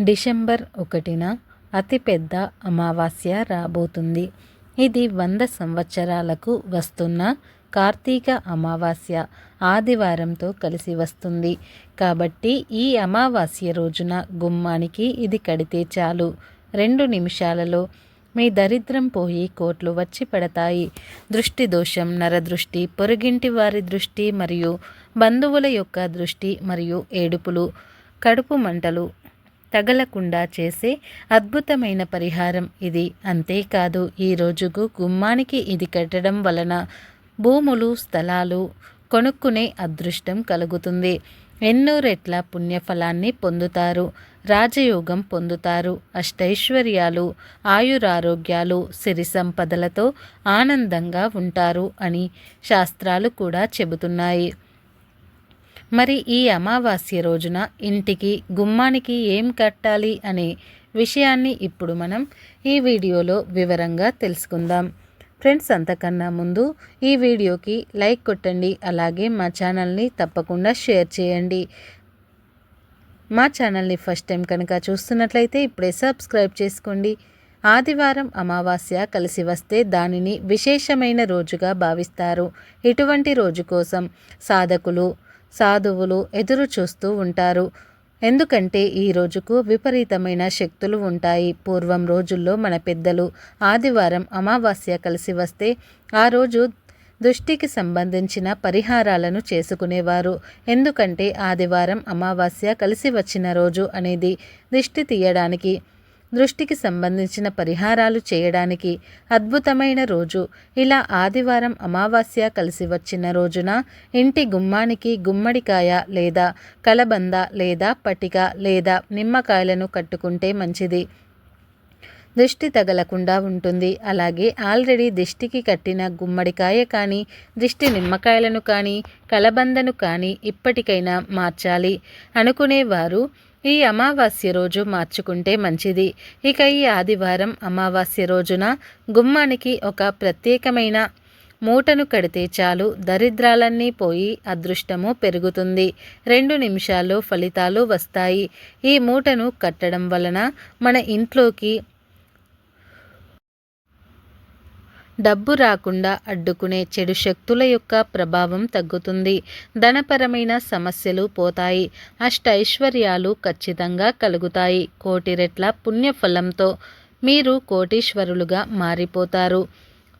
December ఒకటిన అతిపెద్ద అమావాస్య రాబోతుంది. ఇది వంద సంవత్సరాలకు వస్తున్న కార్తీక అమావాస్య ఆదివారంతో కలిసి వస్తుంది. కాబట్టి ఈ అమావాస్య రోజున గుమ్మానికి ఇది కడితే చాలు. రెండు నిమిషాలలో మీ దరిద్రం పోయి కోట్లు వచ్చి పడతాయి. దృష్టి దోషం నరదృష్టి పొరుగింటి వారి దృష్టి మరియు బంధువుల యొక్క దృష్టి మరియు ఏడుపులు కడుపు మంటలు తగలకుండా చేసే అద్భుతమైన పరిహారం ఇది. అంతేకాదు ఈ రోజుకు గుమ్మానికి ఇది కట్టడం వలన భూములు స్థలాలు కొనుక్కునే అదృష్టం కలుగుతుంది. ఎన్నో రెట్ల పుణ్యఫలాన్ని పొందుతారు రాజయోగం పొందుతారు అష్టైశ్వర్యాలు ఆయురారోగ్యాలు సిరి సంపదలతో ఆనందంగా ఉంటారు అని శాస్త్రాలు కూడా చెబుతున్నాయి. మరి ఈ అమావాస్య రోజున ఇంటికి గుమ్మానికి ఏం కట్టాలి అనే విషయాన్ని ఇప్పుడు మనం ఈ వీడియోలో వివరంగా తెలుసుకుందాం. ఫ్రెండ్స్ అంతకన్నా ముందు ఈ వీడియోకి లైక్ కొట్టండి అలాగే మా ఛానల్ని తప్పకుండా షేర్ చేయండి. మా ఛానల్ని ఫస్ట్ టైం కనుక చూస్తున్నట్లయితే ఇప్పుడే సబ్స్క్రైబ్ చేసుకోండి. ఆదివారం అమావాస్య కలిసి వస్తే దానిని విశేషమైన రోజుగా భావిస్తారు. ఇటువంటి రోజు కోసం సాధకులు సాధువులు ఎదురు చూస్తూ ఉంటారు. ఎందుకంటే ఈ రోజుకు విపరీతమైన శక్తులు ఉంటాయి. పూర్వం రోజుల్లో మన పెద్దలు ఆదివారం అమావాస్య కలిసి వస్తే ఆ రోజు దృష్టికి సంబంధించిన పరిహారాలను చేసుకునేవారు. ఎందుకంటే ఆదివారం అమావాస్య కలిసి వచ్చిన రోజు అనేది దిష్టి తీయడానికి దృష్టికి సంబంధించిన పరిహారాలు చేయడానికి అద్భుతమైన రోజు. ఇలా ఆదివారం అమావాస్య కలిసి వచ్చిన రోజున ఇంటి గుమ్మానికి గుమ్మడికాయ లేదా కలబంద లేదా పటిక లేదా నిమ్మకాయలను కట్టుకుంటే మంచిది. దృష్టి తగలకుండా ఉంటుంది. అలాగే ఆల్రెడీ దిష్టికి కట్టిన గుమ్మడికాయ కానీ దిష్టి నిమ్మకాయలను కానీ కలబందను కానీ ఇప్పటికైనా మార్చాలి. అనుకునేవారు ఈ అమావాస్య రోజు మార్చుకుంటే మంచిది. ఇక ఈ ఆదివారం అమావాస్య రోజున గుమ్మానికి ఒక ప్రత్యేకమైన మూటను కడితే చాలు దరిద్రాలన్నీ పోయి అదృష్టము పెరుగుతుంది. రెండు నిమిషాల్లో ఫలితాలు వస్తాయి. ఈ మూటను కట్టడం వలన మన ఇంట్లోకి డబ్బు రాకుండా అడ్డుకునే చెడు శక్తుల యొక్క ప్రభావం తగ్గుతుంది. ధనపరమైన సమస్యలు పోతాయి. అష్టైశ్వర్యాలు ఖచ్చితంగా కలుగుతాయి. కోటి రెట్ల పుణ్యఫలంతో మీరు కోటీశ్వరులుగా మారిపోతారు.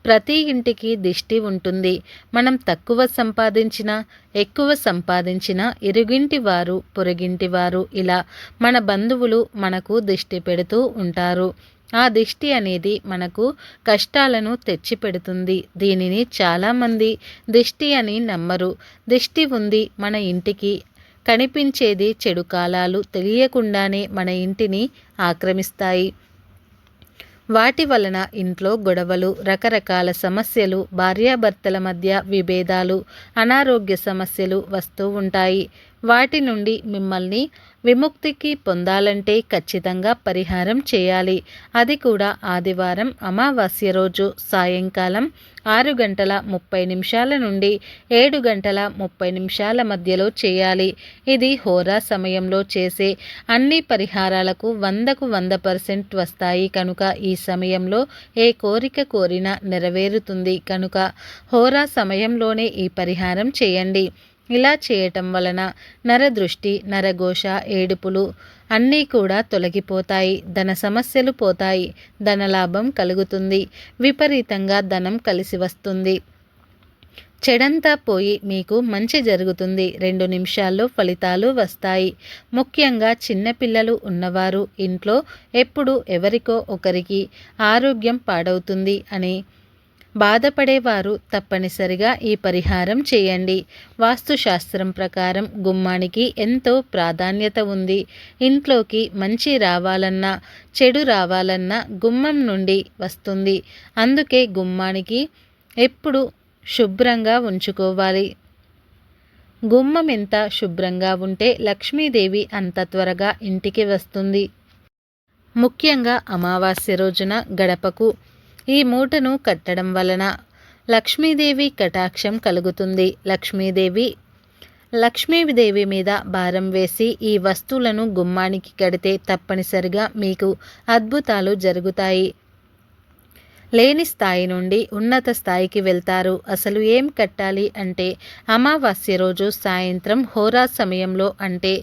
ప్రతి ఇంటికి దిష్టి ఉంటుంది. మనం తక్కువ సంపాదించినా ఎక్కువ సంపాదించిన ఇరుగింటి వారు పొరుగింటి వారు ఇలా మన బంధువులు మనకు దిష్టి పెడుతూ ఉంటారు. ఆ దిష్టి అనేది మనకు కష్టాలను తెచ్చిపెడుతుంది. దీనిని చాలామంది దిష్టి అని నమ్మరు. దిష్టి ఉంది మన ఇంటికి. కనిపించేది చెడు కాలాలు తెలియకుండానే మన ఇంటిని ఆక్రమిస్తాయి. వాటి వలన ఇంట్లో గొడవలు రకరకాల సమస్యలు భార్యాభర్తల మధ్య విభేదాలు అనారోగ్య సమస్యలు వస్తూ ఉంటాయి. వాటి నుండి మిమ్మల్ని విముక్తికి పొందాలంటే ఖచ్చితంగా పరిహారం చేయాలి. అది కూడా ఆదివారం అమావాస్య రోజు సాయంకాలం ఆరు గంటల ముప్పై నిమిషాల నుండి ఏడు గంటల ముప్పై నిమిషాల మధ్యలో చేయాలి. ఇది హోరా సమయంలో చేసే అన్ని పరిహారాలకు వందకు వంద పర్సెంట్ వస్తాయి కనుక ఈ సమయంలో ఏ కోరిక కోరినా నెరవేరుతుంది. కనుక హోరా సమయంలోనే ఈ పరిహారం చేయండి. ఇలా చేయటం వలన నరదృష్టి నరఘోష ఏడుపులు అన్నీ కూడా తొలగిపోతాయి. ధన సమస్యలు పోతాయి. ధనలాభం కలుగుతుంది. విపరీతంగా ధనం కలిసి వస్తుంది. చెడంతా పోయి మీకు మంచి జరుగుతుంది. రెండు నిమిషాల్లో ఫలితాలు వస్తాయి. ముఖ్యంగా చిన్నపిల్లలు ఉన్నవారు ఇంట్లో ఎప్పుడు ఎవరికో ఒకరికి ఆరోగ్యం పాడవుతుంది అని బాధపడేవారు తప్పనిసరిగా ఈ పరిహారం చేయండి. వాస్తుశాస్త్రం ప్రకారం గుమ్మానికి ఎంతో ప్రాధాన్యత ఉంది. ఇంట్లోకి మంచి రావాలన్నా చెడు రావాలన్నా గుమ్మం నుండి వస్తుంది. అందుకే గుమ్మానికి ఎప్పుడు శుభ్రంగా ఉంచుకోవాలి. గుమ్మం ఎంత శుభ్రంగా ఉంటే లక్ష్మీదేవి అంత త్వరగా ఇంటికి వస్తుంది. ముఖ్యంగా అమావాస్య రోజున గడపకు ఈ మూటను కట్టడం వలన లక్ష్మీదేవి కటాక్షం కలుగుతుంది. లక్ష్మీదేవి లక్ష్మీదేవి మీద భారం వేసి ఈ వస్తువులను గుమ్మానికి కడితే తప్పనిసరిగా మీకు అద్భుతాలు జరుగుతాయి. లేని స్థాయి నుండి ఉన్నత స్థాయికి వెళ్తారు. అసలు ఏం కట్టాలి అంటే అమావాస్య రోజు సాయంత్రం హోరా సమయంలో అంటే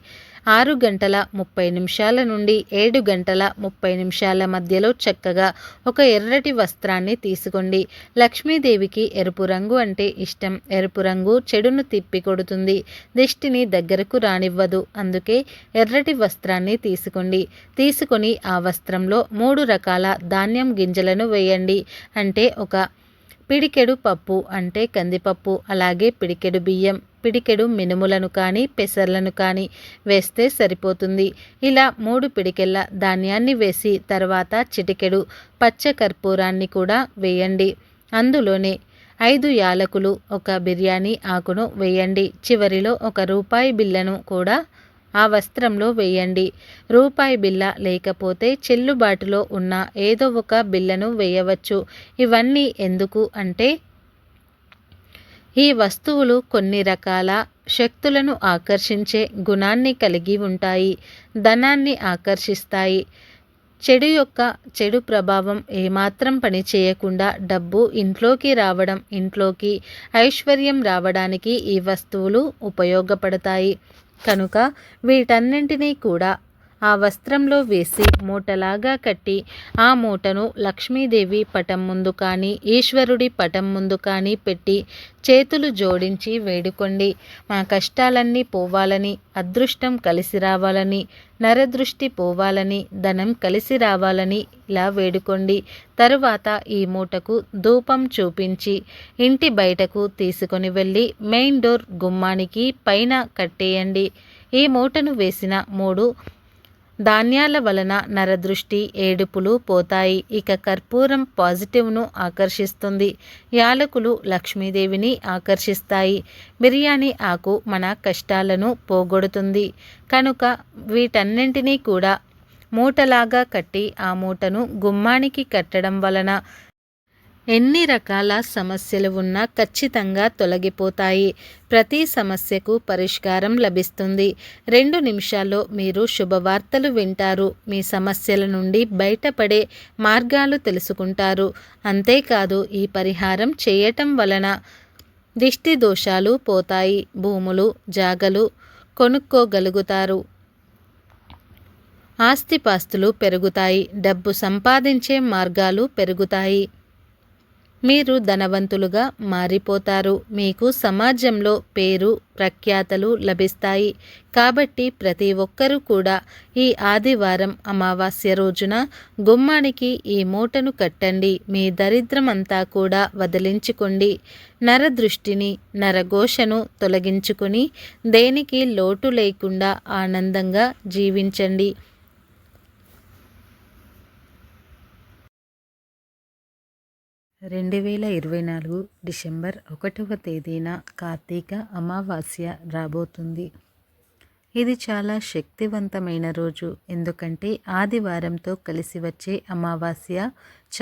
ఆరు గంటల ముప్పై నిమిషాల నుండి ఏడు గంటల ముప్పై నిమిషాల మధ్యలో చక్కగా ఒక ఎర్రటి వస్త్రాన్ని తీసుకోండి. లక్ష్మీదేవికి ఎరుపు రంగు అంటే ఇష్టం. ఎరుపు రంగు చెడును తిప్పి కొడుతుంది. దిష్టిని దగ్గరకు రానివ్వదు. అందుకే ఎర్రటి వస్త్రాన్ని తీసుకోండి. తీసుకొని ఆ వస్త్రంలో మూడు రకాల ధాన్యం గింజలను వేయండి. అంటే ఒక పిడికెడు పప్పు అంటే కందిపప్పు అలాగే పిడికెడు బియ్యం పిడికెడు మినుములను కానీ పెసర్లను కానీ వేస్తే సరిపోతుంది. ఇలా మూడు పిడికెళ్ళ ధాన్యాన్ని వేసి తర్వాత చిటికెడు పచ్చ కర్పూరాన్ని కూడా వేయండి. అందులోనే ఐదు యాలకులు ఒక బిర్యానీ ఆకును వేయండి. చివరిలో ఒక రూపాయి బిల్లను కూడా ఆ వస్త్రంలో వేయండి. రూపాయి బిల్ల లేకపోతే చెల్లుబాటులో ఉన్న ఏదో ఒక బిల్లను వేయవచ్చు. ఇవన్నీ ఎందుకు అంటే ఈ వస్తువులు కొన్ని రకాల శక్తులను ఆకర్షించే గుణాన్ని కలిగి ఉంటాయి. ధనాన్ని ఆకర్షిస్తాయి. చెడు యొక్క చెడు ప్రభావం ఏమాత్రం పని చేయకుండా డబ్బు ఇంట్లోకి రావడం ఇంట్లోకి ఐశ్వర్యం రావడానికి ఈ వస్తువులు ఉపయోగపడతాయి. కనుక వీటన్నింటినీ కూడా ఆ వస్త్రంలో వేసి మూటలాగా కట్టి ఆ మూటను లక్ష్మీదేవి పటం ముందు కానీ ఈశ్వరుడి పటం ముందు కానీ పెట్టి చేతులు జోడించి వేడుకోండి. మా కష్టాలన్నీ పోవాలని అదృష్టం కలిసి రావాలని నరదృష్టి పోవాలని ధనం కలిసి రావాలని ఇలా వేడుకోండి. తరువాత ఈ మూటకు ధూపం చూపించి ఇంటి బయటకు తీసుకొని వెళ్ళి మెయిన్ డోర్ గుమ్మానికి పైన కట్టేయండి. ఈ మూటను వేసిన మూడు ధాన్యాల వలన నరదృష్టి ఏడుపులు పోతాయి. ఇక కర్పూరం పాజిటివ్ను ఆకర్షిస్తుంది. యాలకులు లక్ష్మీదేవిని ఆకర్షిస్తాయి. బిర్యానీ ఆకు మన కష్టాలను పోగొడుతుంది. కనుక వీటన్నింటినీ కూడా మూటలాగా కట్టి ఆ మూటను గుమ్మానికి కట్టడం వలన ఎన్ని రకాల సమస్యలు ఉన్నా ఖచ్చితంగా తొలగిపోతాయి. ప్రతి సమస్యకు పరిష్కారం లభిస్తుంది. రెండు నిమిషాల్లో మీరు శుభవార్తలు వింటారు. మీ సమస్యల నుండి బయటపడే మార్గాలు తెలుసుకుంటారు. అంతేకాదు ఈ పరిహారం చేయటం వలన దిష్టి దోషాలు పోతాయి. భూములు జాగలు కొనుక్కోగలుగుతారు. ఆస్తిపాస్తులు పెరుగుతాయి. డబ్బు సంపాదించే మార్గాలు పెరుగుతాయి. మీరు ధనవంతులుగా మారిపోతారు. మీకు సమాజంలో పేరు ప్రఖ్యాతలు లభిస్తాయి. కాబట్టి ప్రతి ఒక్కరూ కూడా ఈ ఆదివారం అమావాస్య రోజున గుమ్మానికి ఈ మూటను కట్టండి. మీ దరిద్రమంతా కూడా వదిలించుకోండి. నరదృష్టిని నరఘోషను తొలగించుకుని దేనికి లోటు లేకుండా ఆనందంగా జీవించండి. రెండు వేల ఇరవై నాలుగు డిసెంబర్ ఒకటవ తేదీన కార్తీక అమావాస్య రాబోతుంది. ఇది చాలా శక్తివంతమైన రోజు. ఎందుకంటే ఆదివారంతో కలిసి వచ్చే అమావాస్య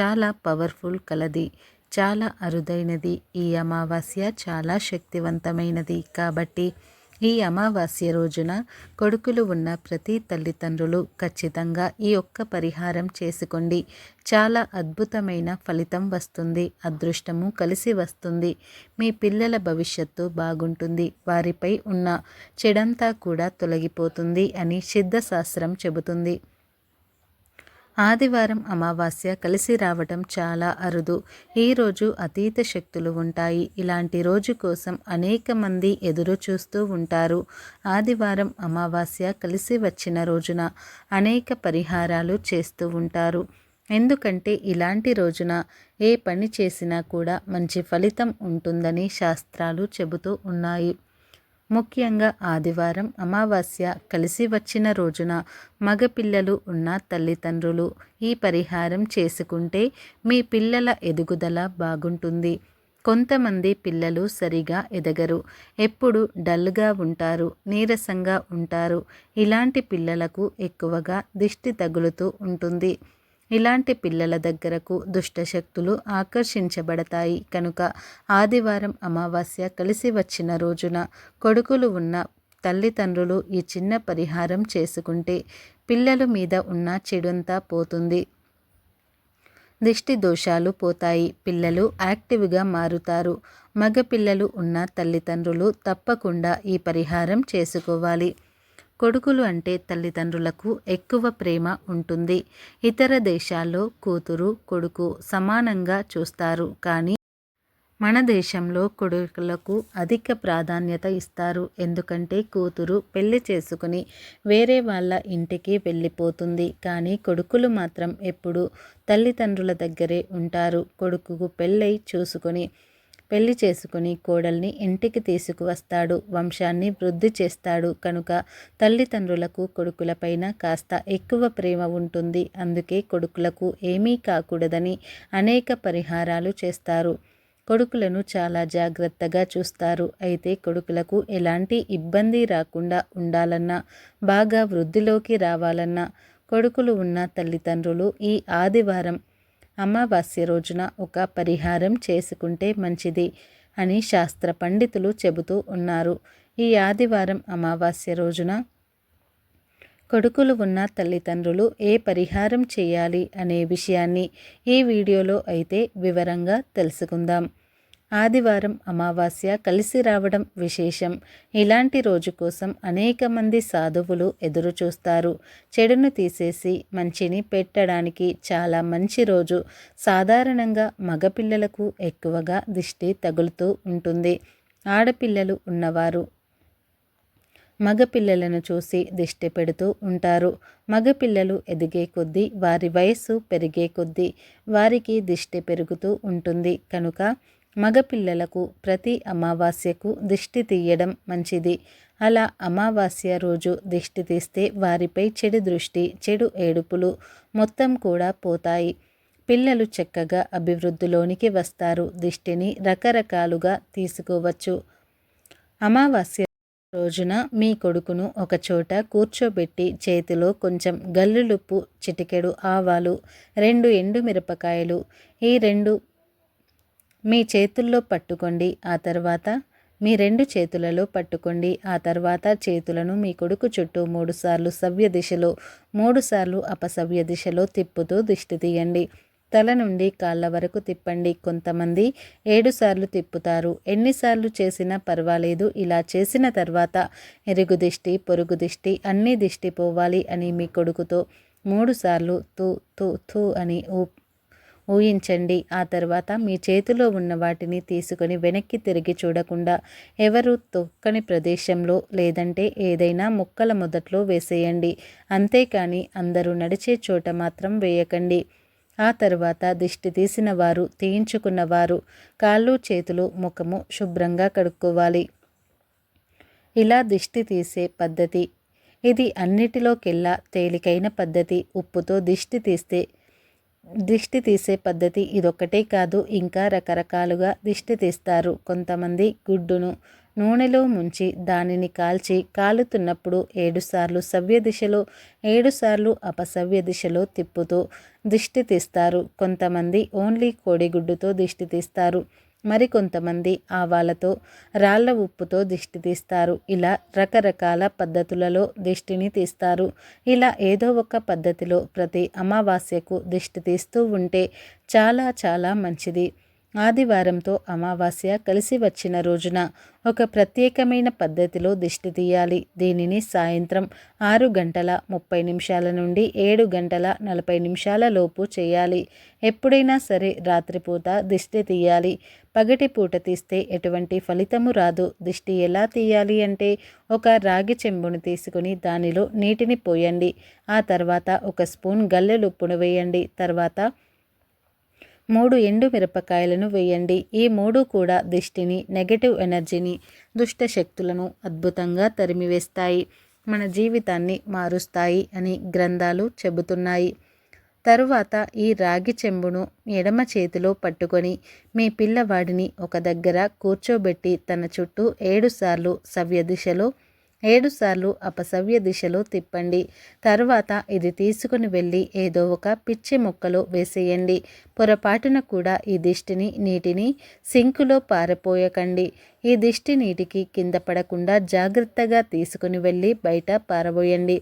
చాలా పవర్ఫుల్ కలది. చాలా అరుదైనది. ఈ అమావాస్య చాలా శక్తివంతమైనది. కాబట్టి ఈ అమావాస్య రోజున కొడుకులు ఉన్న ప్రతి తల్లిదండ్రులు ఖచ్చితంగా ఈ ఒక్క పరిహారం చేసుకోండి. చాలా అద్భుతమైన ఫలితం వస్తుంది. అదృష్టము కలిసి వస్తుంది. మీ పిల్లల భవిష్యత్తు బాగుంటుంది. వారిపై ఉన్న చెడంతా కూడా తొలగిపోతుంది అని సిద్ధశాస్త్రం చెబుతుంది. ఆదివారం అమావాస్య కలిసి రావటం చాలా అరుదు. ఈరోజు అతీత శక్తులు ఉంటాయి. ఇలాంటి రోజు కోసం అనేక మంది ఎదురు చూస్తూ ఉంటారు. ఆదివారం అమావాస్య కలిసి వచ్చిన రోజున అనేక పరిహారాలు చేస్తూ ఉంటారు. ఎందుకంటే ఇలాంటి రోజున ఏ పని చేసినా కూడా మంచి ఫలితం ఉంటుందని శాస్త్రాలు చెబుతూ ఉన్నాయి. ముఖ్యంగా ఆదివారం అమావాస్య కలిసి వచ్చిన రోజున మగపిల్లలు ఉన్న తల్లిదండ్రులు ఈ పరిహారం చేసుకుంటే మీ పిల్లల ఎదుగుదల బాగుంటుంది. కొంతమంది పిల్లలు సరిగా ఎదగరు. ఎప్పుడు డల్గా ఉంటారు నీరసంగా ఉంటారు. ఇలాంటి పిల్లలకు ఎక్కువగా దిష్టి తగులుతూ ఉంటుంది. ఇలాంటి పిల్లల దగ్గరకు దుష్టశక్తులు ఆకర్షించబడతాయి. కనుక ఆదివారం అమావాస్య కలిసి వచ్చిన రోజున కొడుకులు ఉన్న తల్లిదండ్రులు ఈ చిన్న పరిహారం చేసుకుంటే పిల్లల మీద ఉన్న చెడంతా పోతుంది. దిష్టి దోషాలు పోతాయి. పిల్లలు యాక్టివ్గా మారుతారు. మగ పిల్లలు ఉన్న తల్లిదండ్రులు తప్పకుండా ఈ పరిహారం చేసుకోవాలి. కొడుకులు అంటే తల్లిదండ్రులకు ఎక్కువ ప్రేమ ఉంటుంది. ఇతర దేశాల్లో కూతురు కొడుకు సమానంగా చూస్తారు. కానీ మన దేశంలో కొడుకులకు అధిక ప్రాధాన్యత ఇస్తారు. ఎందుకంటే కూతురు పెళ్ళి చేసుకుని వేరే వాళ్ళ ఇంటికి వెళ్ళిపోతుంది. కానీ కొడుకులు మాత్రం ఎప్పుడు తల్లిదండ్రుల దగ్గరే ఉంటారు. కొడుకుకు పెళ్ళై చూసుకొని పెళ్ళి చేసుకుని కోడల్ని ఇంటికి తీసుకువస్తాడు. వంశాన్ని వృద్ధి చేస్తాడు. కనుక తల్లిదండ్రులకు కొడుకులపైన కాస్త ఎక్కువ ప్రేమ ఉంటుంది. అందుకే కొడుకులకు ఏమీ కాకూడదని అనేక పరిహారాలు చేస్తారు. కొడుకులను చాలా జాగ్రత్తగా చూస్తారు. అయితే కొడుకులకు ఎలాంటి ఇబ్బంది రాకుండా ఉండాలన్నా బాగా వృద్ధిలోకి రావాలన్నా కొడుకులు ఉన్న తల్లిదండ్రులు ఈ ఆదివారం అమావాస్య రోజున ఒక పరిహారం చేసుకుంటే మంచిది అని శాస్త్ర పండితులు చెబుతూ ఉన్నారు. ఈ ఆదివారం అమావాస్య రోజున కొడుకులు ఉన్న తల్లిదండ్రులు ఏ పరిహారం చేయాలి అనే విషయాన్ని ఈ వీడియోలో అయితే వివరంగా తెలుసుకుందాం. ఆదివారం అమావాస్య కలిసి రావడం విశేషం. ఇలాంటి రోజు కోసం అనేక మంది సాధువులు ఎదురు చూస్తారు. చెడును తీసేసి మంచిని పెట్టడానికి చాలా మంచి రోజు. సాధారణంగా మగపిల్లలకు ఎక్కువగా దిష్టి తగులుతూ ఉంటుంది. ఆడపిల్లలు ఉన్నవారు మగపిల్లలను చూసి దిష్టి పెడుతూ ఉంటారు. మగపిల్లలు ఎదిగే కొద్దీ వారి వయస్సు పెరిగే కొద్దీ వారికి దిష్టి పెరుగుతూ ఉంటుంది. కనుక మగపిల్లలకు ప్రతి అమావాస్యకు దిష్టి తీయడం మంచిది. అలా అమావాస్య రోజు దిష్టి తీస్తే వారిపై చెడు దృష్టి చెడు ఏడుపులు మొత్తం కూడా పోతాయి. పిల్లలు చక్కగా అభివృద్ధిలోనికి వస్తారు. దిష్టిని రకరకాలుగా తీసుకోవచ్చు. అమావాస్య రోజున మీ కొడుకును ఒకచోట కూర్చోబెట్టి చేతిలో కొంచెం గల్లులుప్పు చిటికెడు ఆవాలు రెండు ఎండు మిరపకాయలు ఈ రెండు మీ చేతుల్లో పట్టుకోండి ఆ తర్వాత మీ రెండు చేతులలో పట్టుకోండి ఆ తర్వాత చేతులను మీ కొడుకు చుట్టూ మూడుసార్లు సవ్య దిశలో మూడుసార్లు అపసవ్య దిశలో తిప్పుతూ దిష్టి తీయండి. తల నుండి కాళ్ళ వరకు తిప్పండి. కొంతమంది ఏడుసార్లు తిప్పుతారు. ఎన్నిసార్లు చేసినా పర్వాలేదు. ఇలా చేసిన తర్వాత ఎరుగు దిష్టి పొరుగు దిష్టి అన్ని దిష్టి పోవాలి అని మీ కొడుకుతో మూడుసార్లు తూ తూ తూ అని ఊ ఊహించండి. ఆ తర్వాత మీ చేతిలో ఉన్న వాటిని తీసుకొని వెనక్కి తిరిగి చూడకుండా ఎవరు తొక్కని ప్రదేశంలో లేదంటే ఏదైనా ముక్కల మొదట్లో వేసేయండి. అంతేకాని అందరూ నడిచే చోట మాత్రం వేయకండి. ఆ తర్వాత దిష్టి తీసిన వారు తీయించుకున్న వారు కాళ్ళు చేతులు ముఖము శుభ్రంగా కడుక్కోవాలి. ఇలా దిష్టి తీసే పద్ధతి. ఇది అన్నిటిలోకెల్లా తేలికైన పద్ధతి. ఉప్పుతో దిష్టి తీస్తే దిష్టి తీసే పద్ధతి ఇదొక్కటే కాదు ఇంకా రకరకాలుగా దిష్టి తీస్తారు. కొంతమంది గుడ్డును నూనెలో ముంచి దానిని కాల్చి కాలుతున్నప్పుడు ఏడుసార్లు సవ్య దిశలో ఏడుసార్లు అపసవ్య దిశలో తిప్పుతూ దిష్టి తీస్తారు. కొంతమంది ఓన్లీ కోడిగుడ్డుతో దిష్టి తీస్తారు. మరికొంతమంది ఆవాలతో రాళ్ళ ఉప్పుతో దిష్టి తీస్తారు. ఇలా రకరకాల పద్ధతులలో దిష్టిని తీస్తారు. ఇలా ఏదో ఒక పద్ధతిలో ప్రతి అమావాస్యకు దిష్టి తీస్తూ ఉంటే చాలా చాలా మంచిది. ఆదివారంతో అమావాస్య కలిసి వచ్చిన రోజున ఒక ప్రత్యేకమైన పద్ధతిలో దిష్టి తీయాలి. దీనిని సాయంత్రం ఆరు గంటల ముప్పై నిమిషాల నుండి ఏడు గంటల నలభై నిమిషాల లోపు చేయాలి. ఎప్పుడైనా సరే రాత్రిపూట దిష్టి తీయాలి. పగటి పూట తీస్తే ఎటువంటి ఫలితము రాదు. దిష్టి ఎలా తీయాలి అంటే ఒక రాగి చెంబును తీసుకుని దానిలో నీటిని పోయండి. ఆ తర్వాత ఒక స్పూన్ గల్లెలుప్పును వేయండి. తర్వాత మూడు ఎండు మిరపకాయలను వేయండి. ఈ మూడు కూడా దిష్టిని నెగటివ్ ఎనర్జీని దుష్ట శక్తులను అద్భుతంగా తరిమివేస్తాయి. మన జీవితాన్ని మారుస్తాయి అని గ్రంథాలు చెబుతున్నాయి. తరువాత ఈ రాగి చెంబును ఎడమ చేతిలో పట్టుకొని మీ పిల్లవాడిని ఒక దగ్గర కూర్చోబెట్టి తన చుట్టూ ఏడుసార్లు సవ్య దిశలో ఏడుసార్లు అపసవ్య దిశలో తిప్పండి. తర్వాత ఇది తీసుకుని వెళ్ళి ఏదో ఒక పిచ్చి మొక్కలో వేసేయండి. పొరపాటున కూడా ఈ దిష్టిని నీటిని సింకులో పారపోయకండి. ఈ దిష్టి నీటికి కింద పడకుండా జాగ్రత్తగా తీసుకుని వెళ్ళి బయట పారబోయండి.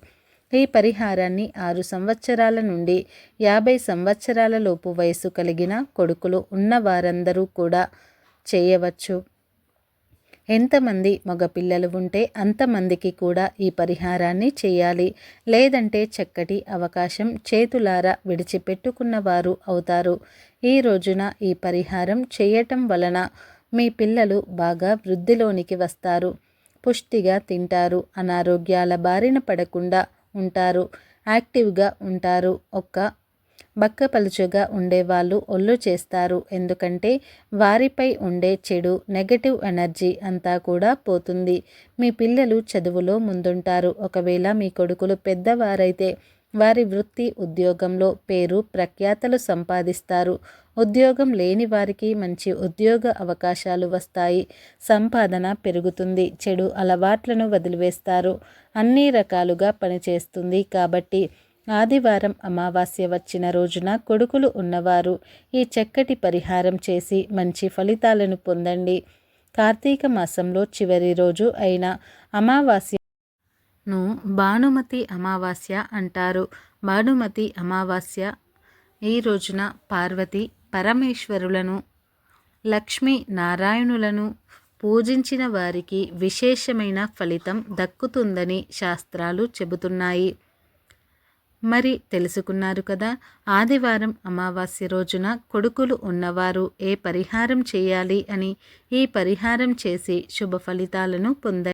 ఈ పరిహారాన్ని ఆరు సంవత్సరాల నుండి యాభై సంవత్సరాల లోపు వయసు కలిగిన కొడుకులు ఉన్న వారందరూ కూడా చేయవచ్చు. ఎంతమంది మగపిల్లలు ఉంటే అంతమందికి కూడా ఈ పరిహారాన్ని చేయాలి. లేదంటే చక్కటి అవకాశం చేతులారా విడిచిపెట్టుకున్న వారు అవుతారు. ఈ రోజున ఈ పరిహారం చేయటం వలన మీ పిల్లలు బాగా వృద్ధిలోనికి వస్తారు. పుష్టిగా తింటారు. అనారోగ్యాల బారిన పడకుండా ఉంటారు. యాక్టివ్గా ఉంటారు. ఒక్క బక్కపలుచుగా ఉండేవాళ్ళు ఒళ్ళు చేస్తారు. ఎందుకంటే వారిపై ఉండే చెడు నెగటివ్ ఎనర్జీ అంతా కూడా పోతుంది. మీ పిల్లలు చదువులో ముందుంటారు. ఒకవేళ మీ కొడుకులు పెద్దవారైతే వారి వృత్తి ఉద్యోగంలో పేరు ప్రఖ్యాతలు సంపాదిస్తారు. ఉద్యోగం లేని వారికి మంచి ఉద్యోగ అవకాశాలు వస్తాయి. సంపాదన పెరుగుతుంది. చెడు అలవాట్లను వదిలివేస్తారు. అన్ని రకాలుగా పనిచేస్తుంది. కాబట్టి ఆదివారం అమావాస్య వచ్చిన రోజున కొడుకులు ఉన్నవారు ఈ చక్కటి పరిహారం చేసి మంచి ఫలితాలను పొందండి. కార్తీక మాసంలో చివరి రోజు అయిన అమావాస్యను భానుమతి అమావాస్య అంటారు. భానుమతి అమావాస్య ఈ రోజున పార్వతి పరమేశ్వరులను లక్ష్మీ నారాయణులను పూజించిన వారికి విశేషమైన ఫలితం దక్కుతుందని శాస్త్రాలు చెబుతున్నాయి. మరి తెలుసుకున్నారు కదా. ఆదివారం అమావాస్య రోజున కొడుకులు ఉన్నవారు ఏ పరిహారం చేయాలి అని ఈ పరిహారం చేసి శుభ ఫలితాలను పొందండి